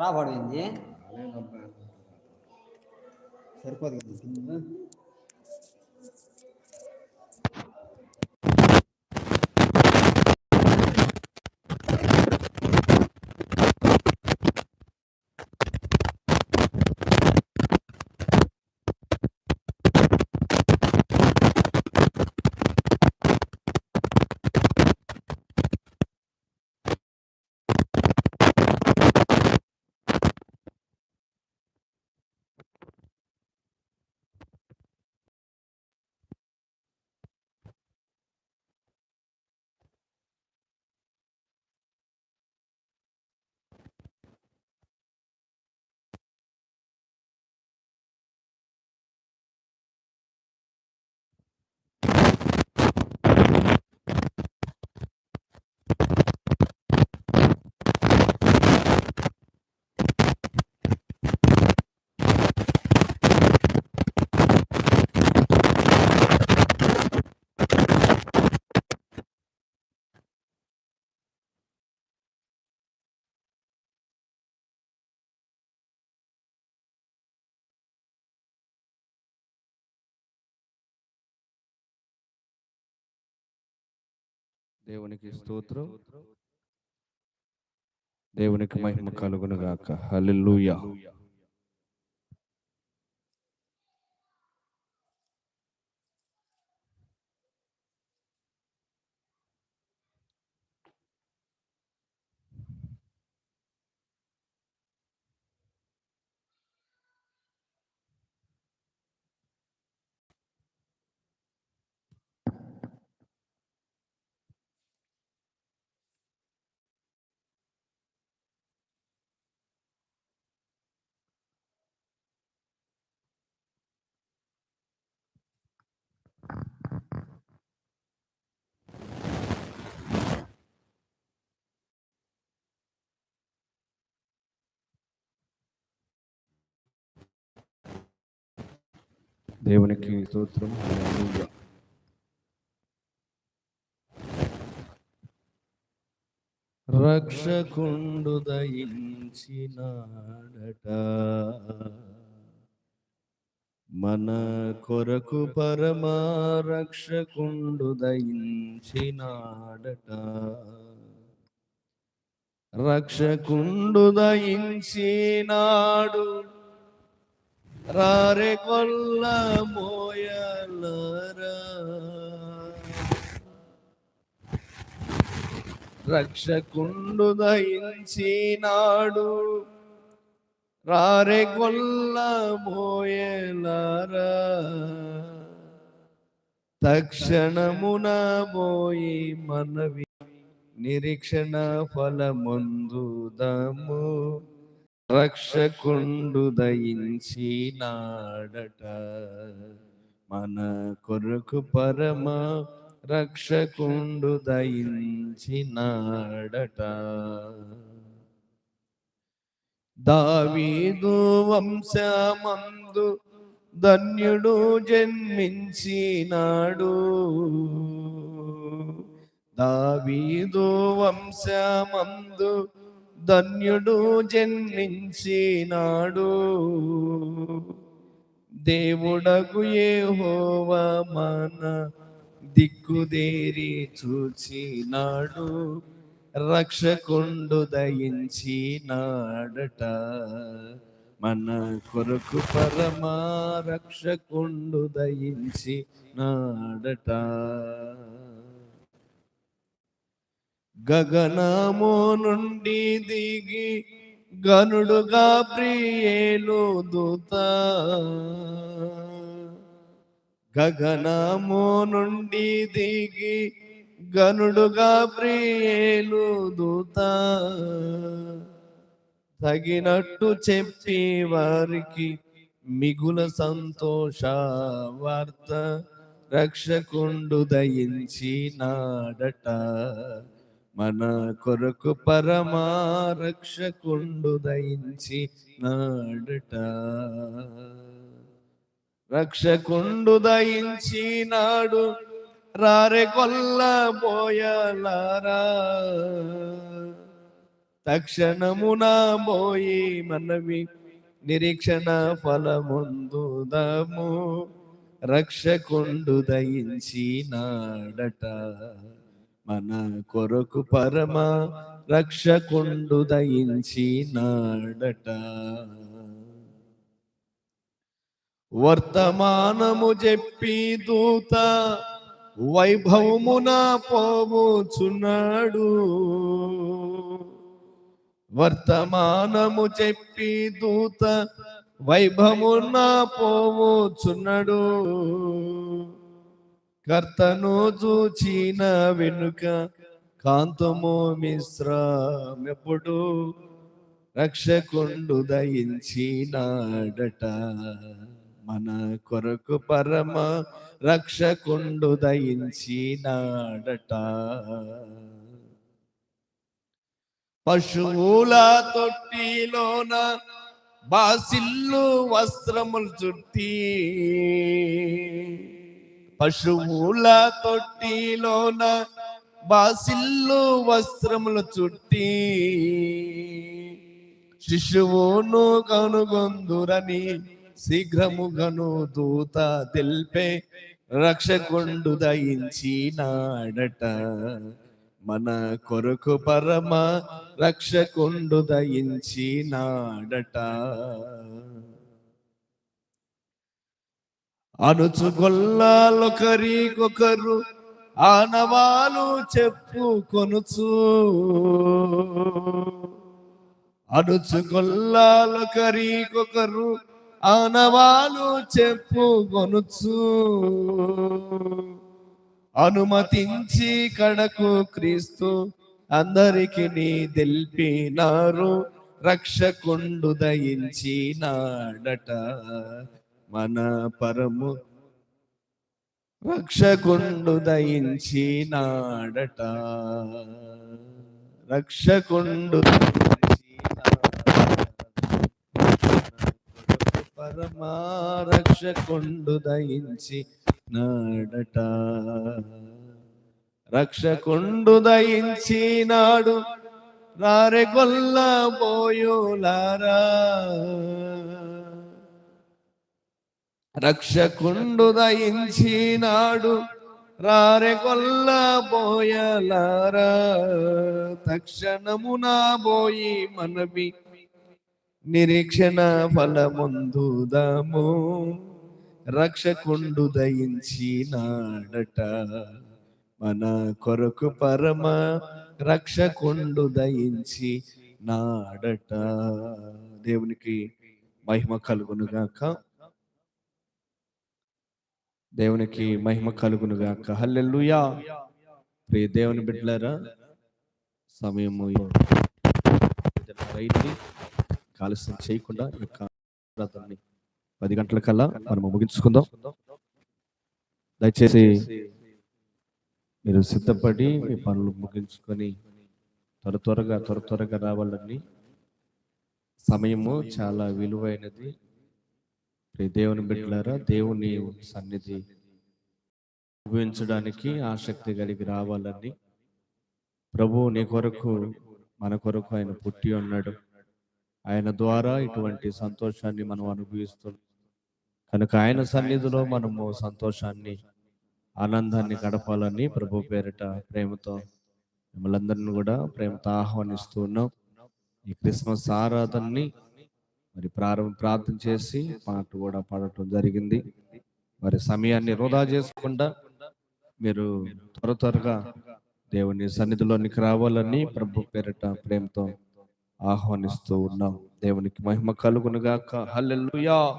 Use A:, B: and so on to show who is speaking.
A: రాబడింది సరిపోదు కదా
B: దేవునికి స్తోత్రం. దేవునికి మహిమ కలుగును గాక హల్లెలూయా. దేవునికి స్తోత్రం. హల్లెలూయా. రక్షకుండు దయించినాడట. మన కొరకు పరమా రక్షకుండు దయించినాడట. రక్షకుండు దయించినాడు. నాడు రారే కొల్ల మోయలరా రక్షకుండు దయించినాడు రారే కొల్ల మోయలరా తక్షణమున పోయి మనవి నిరీక్షణ ఫలముందుదము. రక్షకుండు దయించినాడట మన కొరకు పరమ రక్షకుండు దయించినాడట దావీదు వంశమందు ధన్యుడు జన్మించినాడు. దావీదు వంశమందు ధన్యుడు జన్మించినాడు. దేవుడగు హోవా మన దిక్కుదేరి చూచినాడు. రక్షకుండు దయించినాడట. మన కొరకు పరమా రక్షకుండు దయించి నాడట గగనము నుండి దిగి గనుడుగా ప్రియేలు దూత. గగనము నుండి దిగి గనుడుగా ప్రియేలు దూత. తగినట్టు చెప్పి వారికి మిగుల సంతోష వార్త రక్షకుండు దయించి నాడట మన కొరకు పరమారక్షకుండు దయించి నాడట. రక్షకుండు దయించి నాడు రారె కొల్ల పోయలారా తక్షణమున పోయి మనవి నిరీక్షణ ఫలముందుదాము. రక్షకుండు దయించి నాడట. మన కొరకు పరమ రక్షకుండు దయించి నాడట. వర్తమానము చెప్పి దూత వైభవమున పోవుచున్నాడు. వర్తమానము చెప్పి దూత వైభవమున పోవుచున్నాడు. కర్తను చూచిన వెనుక కాంతము మిశ్రమెప్పుడు రక్షకుండు దయించినాడట. మన కొరకు పరమ రక్షకుండు దయించినాడట. పశువుల తొట్టిలోన బాసిల్లు వస్త్రములు చుట్టి పశువుల తొట్టిలోన బాసిల్లు వస్త్రములు చుట్టి శిశువును కనుగొందురని శీఘ్రముగను దూత తెల్పే రక్షకుండు దయించినాడట మన కొరకు పరమ రక్షకుండు దయించినాడట అనుచుగొల్లాలొకరికొకరు ఆనవాలు చెప్పుకొనుచు. అనుచుగొల్లాలొకరికొకరు ఆనవాలు చెప్పుకొనుచు. అనుమతించి కడకు క్రీస్తు అందరికి నీ తెల్పినారు. రక్షకుండు దయించినాడట. మన పరము రక్షకుండు దయించినాడట రక్షకుండు పరమా రక్షకుండు దయించి నాడట. రక్షకుండు దయించినాడు రారె గొల్ల పోయులారా. రక్షకుండు దయించినాడు. రారే కొల్ల బోయలారా తక్షణమున బోయి మనవి. నిరీక్షణ ఫలముందుదాము రక్షకుండు దయించినాడట. మన కొరకు పరమ రక్షకుండు దయించి నాడట దేవునికి మహిమ కలుగునుగాక. దేవునికి మహిమ కలుగును గాక. హల్లెల్లుయా ప్రియ దేవుని బిడ్డలారా సమయము కాలుష్యం చేయకుండా యొక్క పది గంటల కల్లా మనము ముగించుకుందాం. దయచేసి మీరు సిద్ధపడి మీ పనులు ముగించుకొని త్వర త్వరగా త్వర త్వరగా రావాలని సమయము చాలా విలువైనది. దేవుని బిడ్డలారా దేవుని సన్నిధి ఉపయోగించడానికి ఆసక్తి కలిగి రావాలని ప్రభు నీ కొరకు మన కొరకు ఆయన పుట్టి ఉన్నాడు. ఆయన ద్వారా ఇటువంటి సంతోషాన్ని మనం అనుభవిస్తున్నాం. కనుక ఆయన సన్నిధిలో మనము సంతోషాన్ని ఆనందాన్ని గడపాలని ప్రభు పేరిట ప్రేమతో మిమ్మల్ందరిని కూడా ప్రేమతో ఆహ్వానిస్తూ ఉన్నాం. ఈ క్రిస్మస్ ఆరాధనని మరి ప్రారంభ ప్రార్థన చేసి పాట కూడా పాడటం జరిగింది. మరి సమయాన్ని వృధా చేసుకుండా మీరు త్వర త్వరగా దేవుని సన్నిధిలోనికి రావాలని ప్రభు పేరిట ప్రేమతో ఆహ్వానిస్తూ ఉన్నాం. దేవునికి మహిమ కలుగునుగాక. హల్లెలూయా.